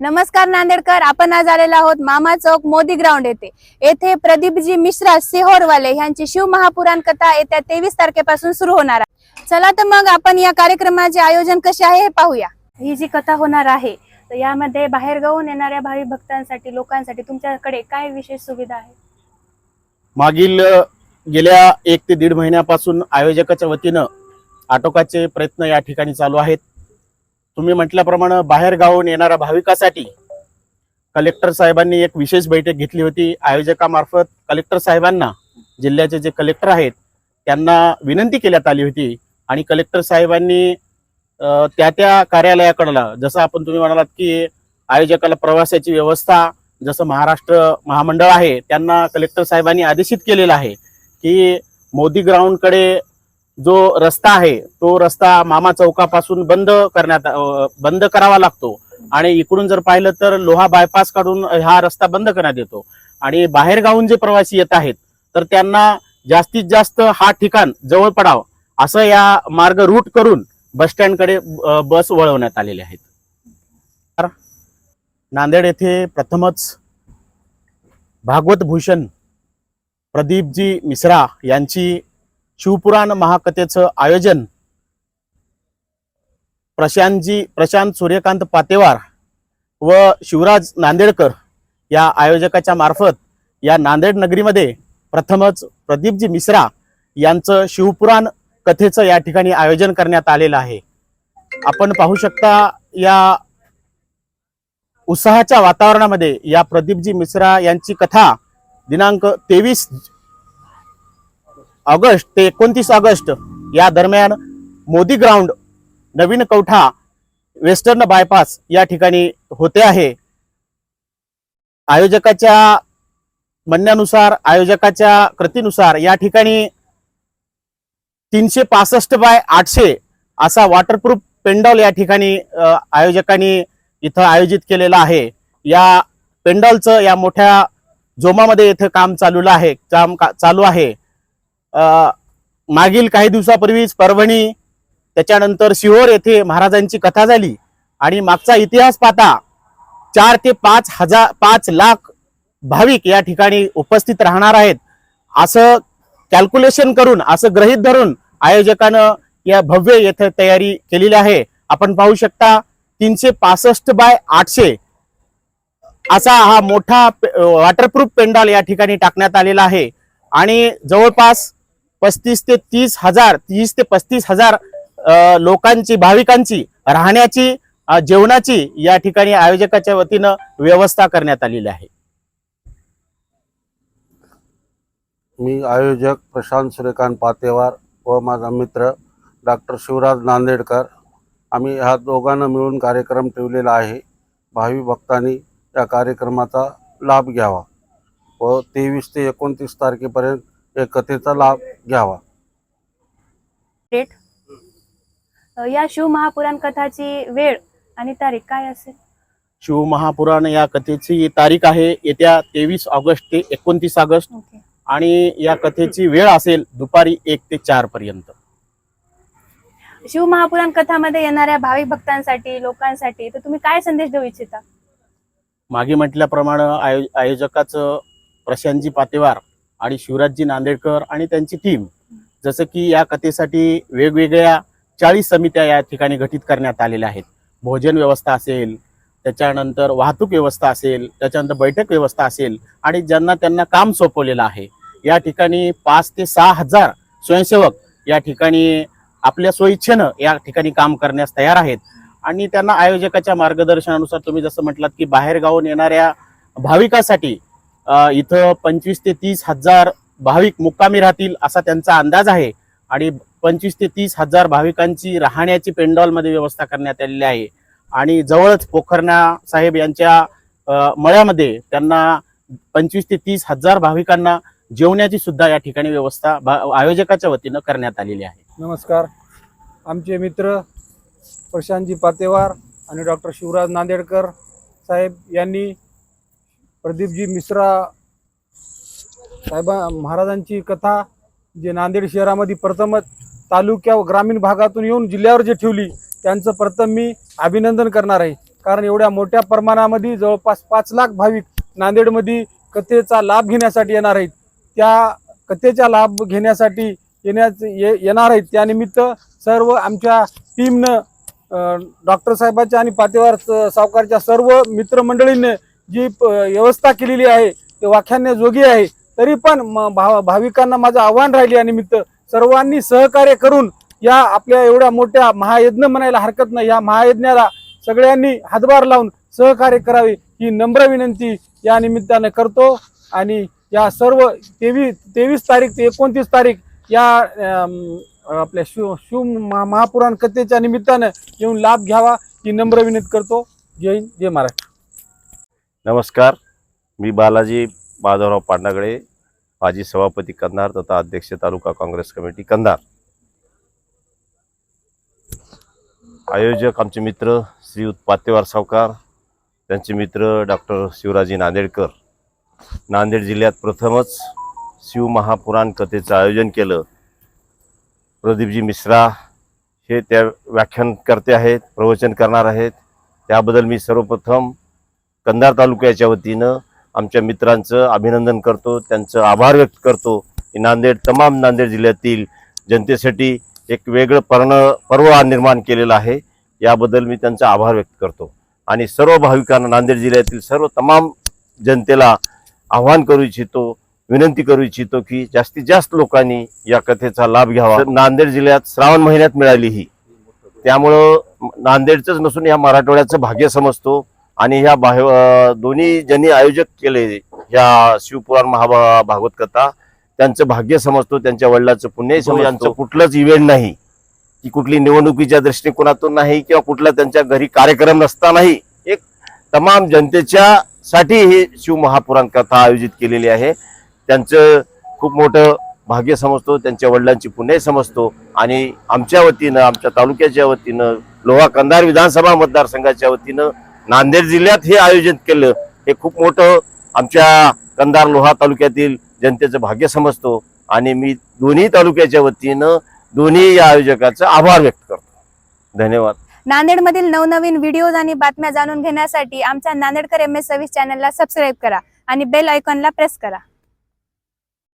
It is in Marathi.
नमस्कार नांदेडकर आपण आज आलेलो आहोत मामा चौक मोदी ग्राउंड येथे. येथे प्रदीपजी मिश्रा सिहोरवाले यांची शिव महापुराण कथा येत्या तेवीस तारखेपासून सुरू होणार आहे. चला तर मग आपण या कार्यक्रमाचे आयोजन कसे आहे हे पाहूया. ही जी कथा होणार आहे तर यामध्ये बाहेरगावून येणाऱ्या भावी भक्तांसाठी लोकांसाठी तुमच्याकडे काय विशेष सुविधा आहे? मागील गेल्या एक ते दीड महिन्यापासून आयोजकाच्या वतीनं आटोकाचे प्रयत्न या ठिकाणी चालू आहेत. तुम्ही म्हटल्याप्रमाणे बाहेर गावून येणाऱ्या भाविकासाठी कलेक्टर साहेबांनी एक विशेष बैठक घेतली होती. आयोजकामार्फत कलेक्टर साहेबांना जिल्ह्याचे जे कलेक्टर आहेत त्यांना विनंती केल्यात आली होती. आणि कलेक्टर साहेबांनी त्या त्या कार्यालयाकडला जसं आपण तुम्ही म्हणालात की आयोजकाला प्रवासाची व्यवस्था जसं महाराष्ट्र महामंडळ आहे त्यांना कलेक्टर साहेबांनी आदेशित केलेलं आहे की मोदी ग्राउंडकडे जो रस्ता आहे तो रस्ता मामा चौकापासून बंद करण्यात बंद करावा लागतो. आणि इकडून जर पाहिलं तर लोहा बायपास काढून हा रस्ता बंद करण्यात येतो. आणि बाहेर गावून जे प्रवासी येत आहेत तर त्यांना जास्तीत जास्त हा ठिकाण जवळ पडावं असं या मार्ग रूट करून बसस्टँडकडे बस वळवण्यात आलेले आहेत. नांदेड येथे प्रथमच भागवत भूषण प्रदीपजी मिश्रा यांची शिवपुराण महाकथेचं आयोजन. प्रशांतजी प्रशांत सूर्यकांत पातेवार व शिवराज नांदेडकर या आयोजकाच्या मार्फत या नांदेड नगरीमध्ये प्रथमच प्रदीपजी मिश्रा यांचं शिवपुराण कथेचं या ठिकाणी आयोजन करण्यात आलेलं आहे. आपण पाहू शकता या उत्साहाच्या वातावरणामध्ये या प्रदीपजी मिश्रा यांची कथा दिनांक तेवीस ऑगस्ट ते एकोणतीस ऑगस्ट या दरम्यान मोदी ग्राउंड नवीन कवठा वेस्टर्न बायपास या ठिकाणी होते आहे. आयोजकाच्या म्हणण्यानुसार आयोजकाच्या कृतीनुसार या ठिकाणी तीनशे पासष्ट बाय आठशे असा वॉटरप्रूफ पेंडॉल या ठिकाणी आयोजकांनी इथं आयोजित केलेला आहे. या पेंडॉलचं या मोठ्या जोमामध्ये इथं काम चालूला आहे काम चालू आहे. मागील काही दिवसापूर्वीच परभणी त्याच्यानंतर सिहोर येथे महाराजांची कथा झाली आणि मागचा इतिहास पाहता चार ते पाच हजार पाच लाख भाविक या ठिकाणी उपस्थित राहणार आहेत. असं कॅल्क्युलेशन करून असं ग्रहित धरून आयोजकानं या भव्य येथे तयारी केलेली आहे. आपण पाहू शकता तीनशे पासष्ट बाय आठशे असा हा मोठा वॉटरप्रूफ पेंडॉल या ठिकाणी टाकण्यात आलेला आहे. आणि जवळपास पस्तीस ते तीस हजार तीस ते पस्तीस हजार लोकांची भाविकांची राहण्याची जेवणाची या ठिकाणी आयोजकाच्या वतीनं व्यवस्था करण्यात आलेली आहे. मी आयोजक प्रशांत सूर्यकांत पातेवार व माझा मित्र डॉक्टर शिवराज नांदेडकर. आम्ही ह्या दोघांना मिळून कार्यक्रम ठेवलेला आहे. भावी भक्तांनी या कार्यक्रमाचा लाभ घ्यावा व तेवीस ते एकोणतीस तारखेपर्यंत या कथेचा लाभ घ्यावा. या शिव महापुराण कथाची वेळ आणि तारीख काय असेल? शिवमहापुराण या कथेची तारीख आहे येत्या तेवीस ऑगस्ट ते एकोणतीस ऑगस्ट. ओके. आणि या कथेची वेळ असेल दुपारी एक ते चार पर्यंत. शिव महापुराण कथामध्ये येणाऱ्या भाविक भक्तांसाठी लोकांसाठी तर तुम्ही काय संदेश देऊ इच्छिता? मागे म्हटल्याप्रमाणे आयो आयोजकाचं प्रशांतजी पातेवार आणि शिवराजजी नांदेडकर आणि त्यांची टीम जसं की या कथेसाठी वेगवेगळ्या चाळीस समित्या या ठिकाणी गठीत करण्यात आलेल्या आहेत. भोजन व्यवस्था असेल त्याच्यानंतर वाहतूक व्यवस्था असेल त्याच्यानंतर बैठक व्यवस्था असेल आणि ज्यांना त्यांना काम सोपवलेलं आहे. या ठिकाणी पाच ते सहा हजार स्वयंसेवक या ठिकाणी आपल्या स्वइच्छेनं या ठिकाणी काम करण्यास तयार आहेत. आणि त्यांना आयोजकाच्या मार्गदर्शनानुसार तुम्ही जसं म्हटलात की बाहेरगावून येणाऱ्या भाविकासाठी इथं पंचवीस ते तीस हजार भाविक मुक्कामी राहतील असा त्यांचा अंदाज आहे. आणि पंचवीस ते तीस हजार भाविकांची राहण्याची पेंडॉलमध्ये व्यवस्था करण्यात आलेली आहे. आणि जवळच पोखरणा साहेब यांच्या मळ्यामध्ये त्यांना पंचवीस ते तीस हजार भाविकांना जेवण्याची सुद्धा या ठिकाणी व्यवस्था भा- आयोजकाच्या वतीनं करण्यात आलेली आहे. नमस्कार. आमचे मित्र प्रशांतजी पातेवार आणि डॉक्टर शिवराज नांदेडकर साहेब यांनी प्रदीपजी मिश्रा साहेबा महाराजांची कथा जे नांदेड शहरामध्ये प्रथमच तालुक्या व ग्रामीण भागातून येऊन जिल्ह्यावर जे ठेवली त्यांचं प्रथम मी अभिनंदन करणार आहे. कारण एवढ्या मोठ्या प्रमाणामध्ये जवळपास पाच लाख भाविक नांदेडमध्ये कथेचा लाभ घेण्यासाठी येणार आहेत. त्या कथेचा लाभ घेण्यासाठी येण्याच ये येणार आहेत. त्यानिमित्त सर्व आमच्या टीमनं डॉक्टर साहेबाच्या आणि पातेवार स- सावकारच्या सर्व मित्रमंडळींनी जी व्यवस्था केलेली आहे ते वाख्याने जोगी आहे तरी पण म- भाव भाविकांना माझं आव्हान राहिले यानिमित्त सर्वांनी सहकार्य करून या आपल्या एवढ्या मोठ्या महायज्ञ म्हणायला हरकत नाही. या महायज्ञाला सगळ्यांनी हातभार लावून सहकार्य करावे ही नम्र विनंती या निमित्तानं करतो. आणि या सर्व तेवीस तेवीस तारीख ते एकोणतीस तारीख या आपल्या शिव शिव महा- महापुराण कथेच्या निमित्तानं येऊन लाभ घ्यावा ही नम्र विनंती करतो. जय जय महाराष्ट्र. नमस्कार. मी बालाजी माधवराव पांडागळे माजी सभापती कंधार तथा अध्यक्ष तालुका काँग्रेस कमिटी कंधार. आयोजक आमचे मित्र श्री उत्पातेवार सावकार त्यांचे मित्र डॉक्टर शिवराजी नांदेडकर. नांदेड जिल्ह्यात प्रथमच शिव महापुराण कथेचं आयोजन केलं. प्रदीपजी मिश्रा हे त्या व्याख्यानकर्ते आहेत प्रवचन करणार आहेत. त्याबद्दल मी सर्वप्रथम कंधार तालुक्याच्या वतीनं आमच्या मित्रांचं अभिनंदन करतो त्यांचं आभार व्यक्त करतो की नांदेड तमाम नांदेड जिल्ह्यातील जनतेसाठी एक वेगळं पर्ण पर्व निर्माण केलेलं आहे. याबद्दल मी त्यांचा आभार व्यक्त करतो. आणि सर्व भाविकांना नांदेड जिल्ह्यातील सर्व तमाम जनतेला आव्हान करू इच्छितो विनंती करू इच्छितो की जास्तीत जास्त लोकांनी या कथेचा लाभ घ्यावा. नांदेड जिल्ह्यात श्रावण महिन्यात मिळाली ही. त्यामुळं नांदेडचंच नसून या मराठवाड्याचं भाग्य समजतो. आणि ह्या अं, दोन्ही ज्यांनी आयोजक केले ह्या शिवपुराण महाभा भागवत कथा त्यांचं भाग्य समजतो त्यांच्या वडिलाचं पुण्यही समजतो. यांचं कुठलंच इव्हेंट नाही. की कुठली निवडणुकीच्या दृष्टिकोनातून नाही किंवा कुठला त्यांच्या घरी कार्यक्रम नसतानाही एक तमाम जनतेच्या साठी ही शिव महापुराण कथा आयोजित केलेली आहे. त्यांचं खूप मोठं भाग्य समजतो त्यांच्या वडिलांची पुण्यही समजतो आणि आमच्या वतीनं आमच्या तालुक्याच्या वतीनं लोहा कंधार विधानसभा मतदारसंघाच्या वतीनं नांदेड जिल्ह्यात हे आयोजित केलं. हे खूप मोठं आमच्या कंधार लोहा तालुक्यातील जनतेचं भाग्य समजतो. आणि मी दोन्ही तालुक्याच्या वतीनं दोन्ही या आयोजकाचा आभार व्यक्त करतो. धन्यवाद. नांदेडमधील नवनवीन व्हिडिओज आणि बातम्या जाणून घेण्यासाठी आमच्या नांदेडकर एम एस सव्वीस चॅनलला सबस्क्राईब करा आणि बेल आयकॉनला प्रेस करा.